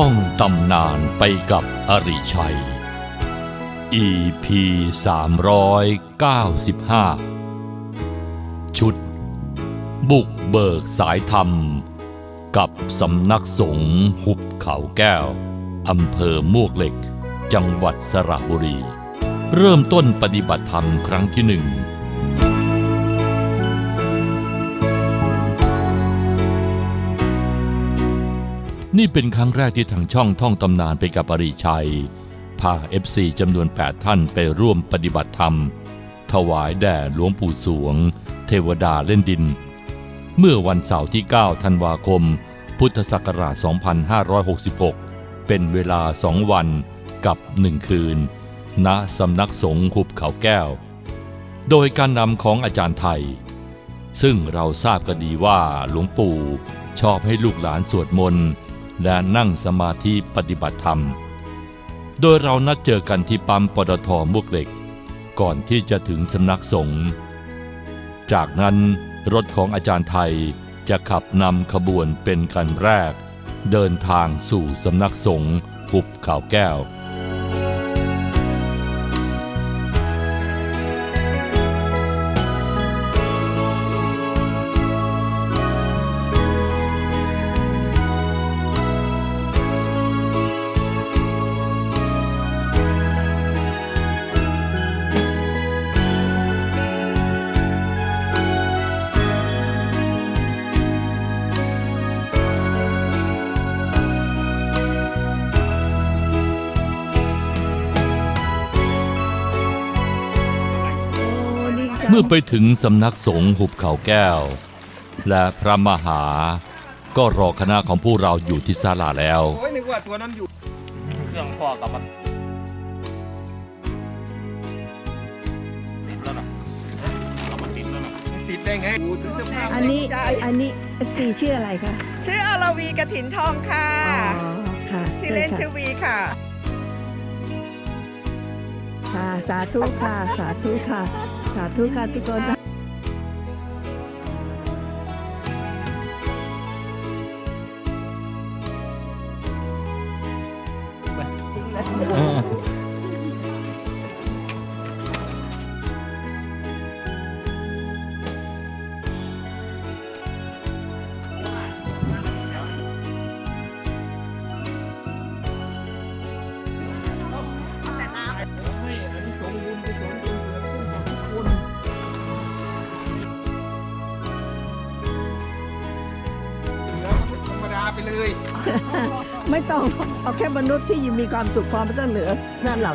ท่องตำนานไปกับอริชัย EP 395 ชุด บุกเบิกสายธรรม กับสำนักสงฆ์หุบเขาแก้ว อำเภอมวกเหล็ก จังหวัดสระบุรี เริ่มต้นปฏิบัติธรรมครั้งที่หนึ่ง นี่เป็นครั้งแรกที่ทางช่องท่องตำนานไปกับอริชัย พา FC จำนวน 8 ท่านไปร่วมปฏิบัติธรรม ถวายแด่หลวงปู่สวง เทวดาเล่นดิน เมื่อวันเสาร์ที่ 9 ธันวาคม พุทธศักราช 2566 เป็นเวลา 2 วันกับ 1 คืน ณสำนักสงฆ์หุบเขาแก้ว โดยการนำของอาจารย์ไทย ซึ่งเราทราบกันดีว่าหลวงปู่ชอบให้ลูกหลานสวดมนต์ และนั่งสมาธิปฏิบัติธรรม โดยเรานัดเจอกันที่ปั๊มปตทมุกเหล็ก ก่อนที่จะถึงสำนักสงฆ์จากนั้นรถของอาจารย์ไทยจะขับนำขบวนเป็นคันแรก เดินทางสู่สำนักสงฆ์หุบข่าวแก้ว มื่อไปถึงสำนักสงฆ์หุบเขาแก้ว และพระมหา ก็รอคณะของผู้เราอยู่ที่ศาลาแล้ว โอ้ยนึกว่าตัวนั้นอยู่เครื่องพ่อกับมันติดแล้วนะเอามาติดแล้วนะติดได้ไงกูซื้อเสื้อผ้าอันนี้อันนี้ FC ชื่ออะไรคะชื่ออรวีกระถินทองค่ะอ๋อค่ะชื่อเล่นชิญชื่อวีค่ะ ค่ะ สาธุค่ะ สาธุค่ะ สาธุ เลย ไม่ต้องเอาแค่มนุษย์ที่มีความสุขพอไม่ต้องเหลือนั่นหรอก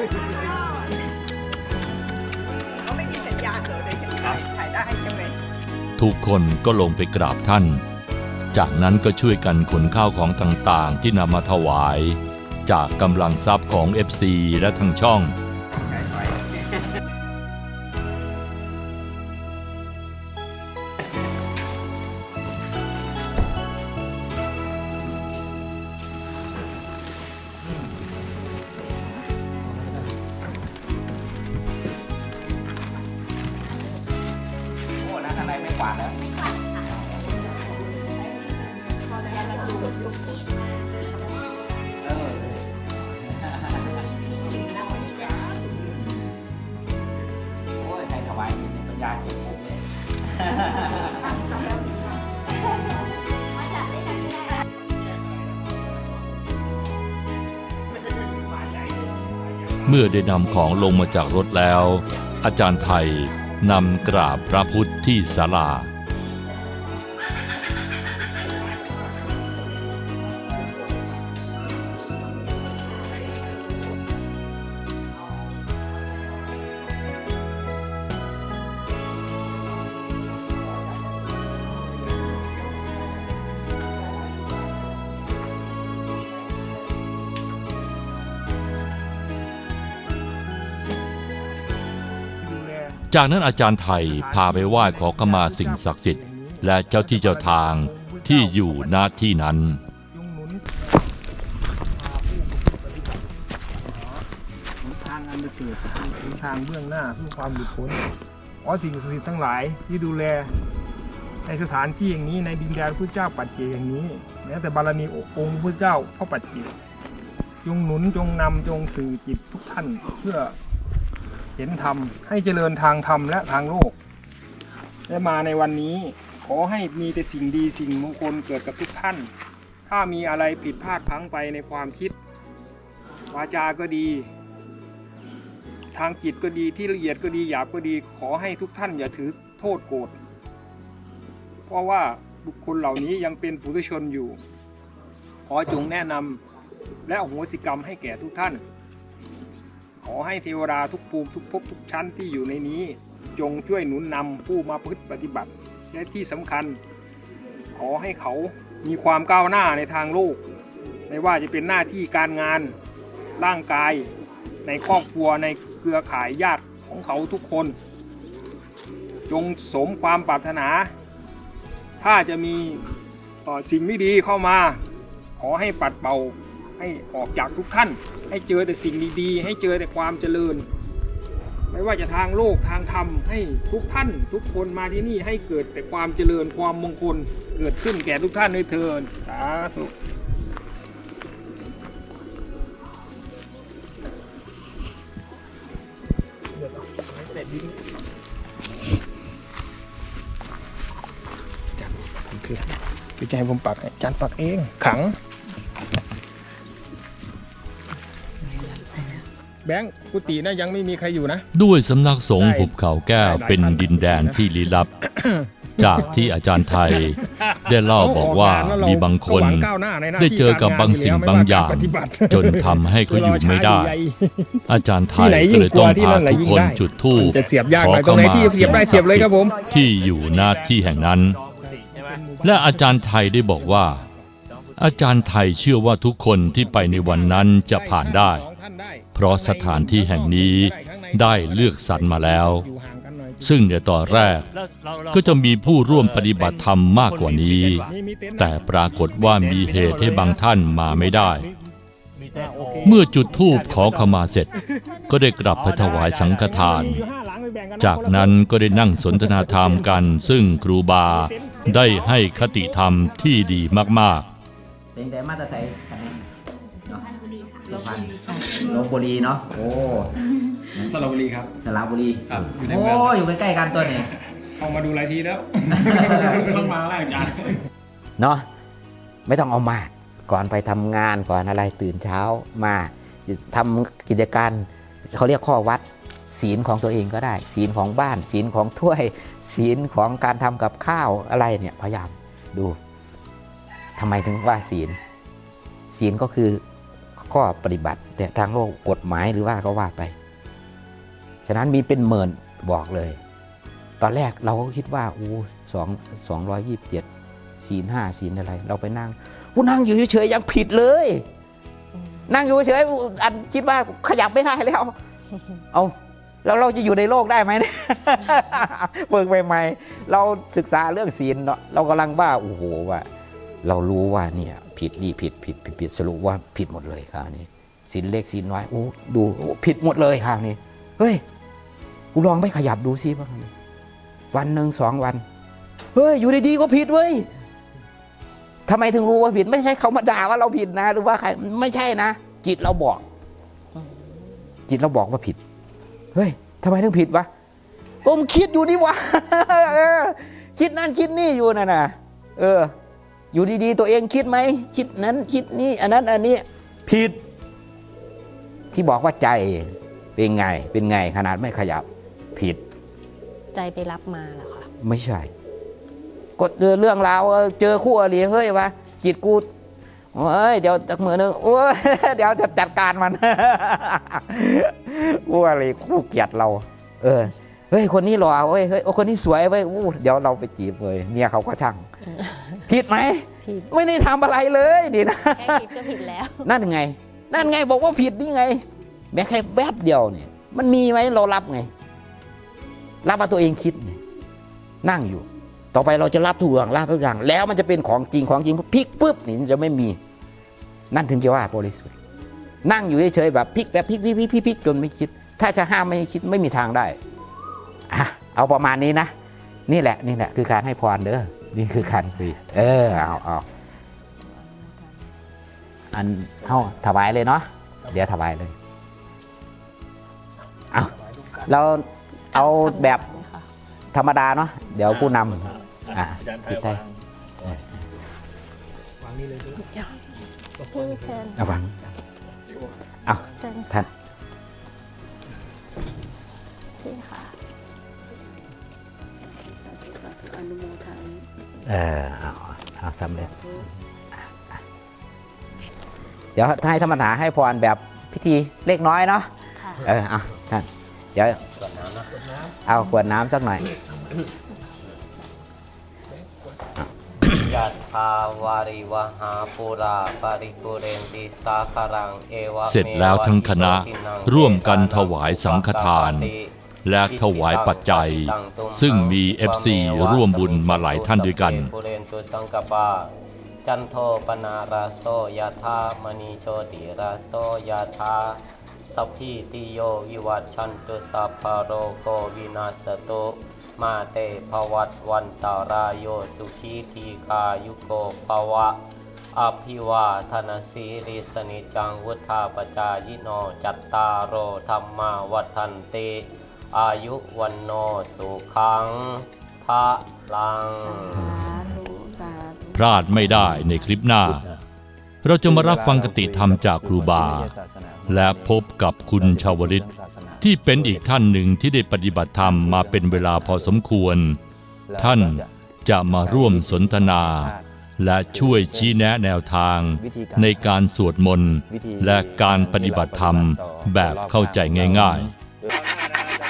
เขาไม่มีสัญญาณเลยเลยถ่ายถ่ายได้ใช่ไหมทุกคนก็ลงไปกราบท่าน จากนั้นก็ช่วยกันขนข้าวของต่างๆ ที่นำมาถวาย จากกำลังทรัพย์ของ FC และทางช่อง กวาดแล้วเออโอ้ยให้ถวายมีปัญญาเก็บผมเลยเมื่อได้นำของลงมาจากรถแล้ว อาจารย์ไทย นำกราบพระพุทธที่ศาลา จากนั้นอาจารย์ไทยพาไปไหว้ขอขมาสิ่งศักดิ์สิทธิ์ และเจ้าที่เจ้าทางที่อยู่ณที่นั้นยุงหนุนหนทางอันประเสริฐหนทางเบื้องหน้าเพื่อความหลุดพ้นขอสิ่งศักดิ์สิทธิ์ทั้งหลายที่ดูแล ในสถานที่อย่างนี้ในดินแดนพระเจ้าปัจเจกอย่างนี้แม้แต่บารมีองค์พระเจ้าพระปัจเจกจงหนุนจงนำจงสื่อจิตทุกท่านเพื่อ เห็นธรรมให้เจริญทางธรรมและทางโลกได้มาในวันนี้ขอให้มีแต่สิ่งดีสิ่งมงคลเกิดกับทุกท่าน ถ้ามีอะไรผิดพลาดพังไปในความคิด วาจาก็ดี ทางจิตก็ดีที่ละเอียดก็ดีหยาบก็ดี ขอให้ทุกท่านอย่าถือโทษโกรธเพราะว่าบุคคลเหล่านี้ยังเป็นปุถุชนอยู่ ขอจงแนะนำและอโหสิกรรมให้แก่ทุกท่าน อให้เทวดาทุกภูมิทุกภพทุกชั้นที่อยู่ในนี้ จงช่วยหนุนนำผู้มาพฤติปฏิบัติ และที่สำคัญ ขอให้เขามีความก้าวหน้าในทางโลก ไม่ว่าจะเป็นหน้าที่การงาน ร่างกาย ในครอบครัวในเครือข่ายญาติของเขาทุกคน จงสมความปรารถนา ถ้าจะมีสิ่งไม่ดีเข้ามา ขอให้ปัดเป่าให้ออกจากทุกท่าน ให้เจอแต่สิ่งดีๆ ให้เจอแต่ความเจริญ ไม่ว่าจะทางโลกทางธรรมให้ทุกท่านทุกคนมาที่นี่ให้เกิดแต่ความเจริญความมงคลเกิดขึ้นแก่ทุกท่านในเทินสาธุจดินคือใจผมปักจานปักเองขัง แบงค์กุฏินะยังไม่มีใครอยู่นะ ด้วยสำนักสงฆ์ได้หุบเขาแก้วได้หลายเป็นพันดินแดนที่ลี้ลับ จากที่อาจารย์ไทย ได้เล่าบอกว่ามีบางคน ได้เจอกับบางสิ่งบางอย่าง จนทำให้เขาอยู่ไม่ได้ อาจารย์ไทยก็เลยต้องพาทุกคนจุดธูปจะเสียบยากขหอน่อยตรงไหนที่เสียบได้เสียบเลยครับผมที่อยู่หน้าที่แห่งนั้น และอาจารย์ไทยได้บอกว่าอาจารย์ไทยเชื่อว่าทุกคนที่ไปในวันนั้นจะผ่านได้ เพราะสถานที่แห่งนี้ได้เลือกสรรมาแล้ว ซึ่งในตอนแรกก็จะมีผู้ร่วมปฏิบัติธรรมมากกว่านี้ แต่ปรากฏว่ามีเหตุให้บางท่านมาไม่ได้ เมื่อจุดธูปขอขมาเสร็จ ก็ได้กลับไปถวายสังฆทาน จากนั้นก็ได้นั่งสนทนาธรรมกัน ซึ่งครูบาได้ให้คติธรรมที่ดีมากเสุพรรณลบบุรีเนาะโอ้สระบุรีครับสระบุรีครับอยู่ในโอ้เมืองอยู่ใกล้ๆกันตัวนี้เข้ามาดูหลายทีแล้วต้องมาแล้วอาจารย์เนาะไม่ต้องเอามากก่อนไปทำงานก่อนอะไรตื่นเช้ามาทำกิจการเขาเรียกข้อวัดศีลของตัวเองก็ได้ ศีลของบ้าน ศีลของถ้วย ศีลของการทำกับข้าวอะไรเนี่ยพยายามดูทำไมถึงว่าศีล ศีลก็คือ ข้อปฏิบัติ แต่ทางโลกกฎหมายหรือว่าก็ว่าไป ฉะนั้นมีเป็นหมื่นบอกเลย ตอนแรกเราก็คิดว่าอู้สองสองร้อยยี่สิบเจ็ดศีลห้าศีลอะไร เราไปนั่งกูนั่งอยู่เฉยๆยังผิดเลย นั่งอยู่เฉยๆอันคิดว่าขยับไม่ได้แล้ว เอาแล้วเราจะอยู่ในโลกได้ไหมเนี่ยเปิกใหม่ๆเราศึกษาเรื่องศีลเนาะเรากำลังว่าโอ้โหว่า เรารู้ว่าเนี่ย ผิดนี่ผิดผิดผิดผิดสรุปว่าผิดหมดเลยคราวนี้ศีลเล็กศีลน้อยโอ้ดูโอ้ผิดหมดเลยคราวนี้เฮ้ยกูลองไม่ขยับดูซิบ้างวันหนึ่งสองวันเฮ้ยอยู่ดีๆก็ผิดเว้ยทำไมถึงรู้ว่าผิด ไม่ใช่เขามาด่าว่าเราผิดนะ หรือว่าใครไม่ใช่นะ จิตเราบอก จิตเราบอกว่าผิดเฮ้ยทำไมถึงผิดวะผมคิดอยู่นี่วะคิดนั่นคิดนี่อยู่น่ะนะเออ อยู่ดีๆ ตัวเองคิดไหมคิดนั้นคิดนี่อันนั้นอันนี้ผิด ที่บอกว่าใจเป็นไง เป็นไงขนาดไม่ขยับผิด ใจไปรับมาเหรอคะไม่ใช่กดเรื่องราวเออเจอคู่อริเฮ้ยวะจิตกูเอ้ยเดี๋ยวจากมือหนึงโอ้ยเดี๋ยวจะจัดการมันคู่อริคู่เกลียดเรา เออ เฮ้ยคนนี้หล่อเว้ยเฮ้ยโอ้คนนี้สวยเว้ยอู้เดี๋ยวเราไปจีบเลยเมียเขาก็ช่างผิดไหมผิดไม่ได้ทำอะไรเลยดีนะแค่คิดก็ผิดแล้ว นั่นไง นั่นไงบอกว่าผิดนี่ไง แม้แค่แวบเดียวเนี่ย มันมีไหมเรารับไง รับว่าตัวเองคิดไงนั่งอยู่ ต่อไปเราจะรับทุกอย่างรับทุกอย่าง แล้วมันจะเป็นของจริงของจริงพลิกปุ๊บนี่มันจะไม่มี นั่นถึงจะว่าบริสุทธิ์นั่งอยู่เฉยๆแบบพลิกแบบพลิกพลิกพลิกพลิกพลิกจนไม่คิด ถ้าจะห้ามไม่ให้คิดไม่มีทางได้อะ เอาประมาณนี้นะ นี่แหละนี่แหละคือการให้พรเด้อนี่คือการคุยเออเอาเอาอันเฮาถวายเลยเนาะเดี๋ยวถวายเลยเอาเราเอาแบบธรรมดาเนาะเดี๋ยวผู้นำอะพี่ไทยพี่เชิญเอาฟังเอาเชิญท่าน นุโมทนาเออเอาเอาสำเร็จอะอะเดี๋ยวให้ธรรมดาให้พรแบบพิธีเล็กน้อยเนาะ ค่ะเออเอาท่านเดี๋ยวเอาขวดน้ำสักหน่อย ยัตถาวาริวหาปุราปาริปุเรนติสาคารังเอวะเสร็จแล้วทั้งคณะร่วมกันถวายสังฆทาน และถวายปัจจัย ซึ่งมี FC ร่วมบุญมาหลายท่านด้วยกัน จันโทปนาราโสยาธามณีโชติราโสยาธาสัพพิติโยวิวัตชันตุสัพพโรโกวินาสตุมาเตภวัตวันตารายโยสุขีทีกายุโกภวะ อภิวาทนสีริสนิจังวุธาปจายโนจัตตาโอธรรมาวัฏันติ อายุวันโนสุขังพระลังพลาดไม่ได้ในคลิปหน้า เราจะมารับฟังกติธรรมจากครูบา และพบกับคุณชาวลิต ที่เป็นอีกท่านหนึ่งที่ได้ปฏิบัติธรรมมาเป็นเวลาพอสมควร ท่านจะมาร่วมสนทนา และช่วยชี้แนะแนวทาง ในการสวดมนต์ และการปฏิบัติธรรมแบบเข้าใจง่าย ๆ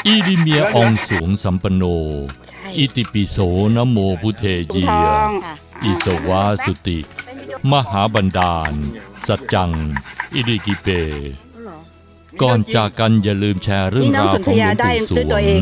อีดิเมียอองสูงสัมปโน อิติปิโสนะโมพุเทเยีย อิสวาสุติ มหาบันดาล สัจจัง อิริกิเป ก่อนจากกันอย่าลืมแชร์เรื่องราวของหลวงปู่สวง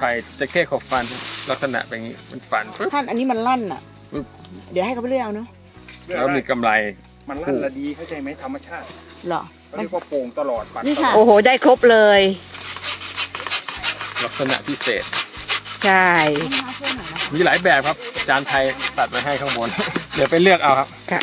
ไผ่จะแค่ขอบฟันลักษณะเป็นอย่างนี้มันฟันปึ๊บ ท่านอันนี้มันลั่นอะ ปึ๊บ เดี๋ยวให้เขาไปเลือกเอาเนาะแล้วมีกำไรมันลั่นละดีเข้าใจไหมธรรมชาติเหรอเขาเรียกว่าโป่งตลอดปัดนี่ตค่ะลอดโอ้โห ได้ครบเลย ลักษณะพิเศษ ใช่ มีหลายแบบครับจานไทยตัดมาให้ข้างบน เดี๋ยวไปเลือกเอาครับ ค่ะ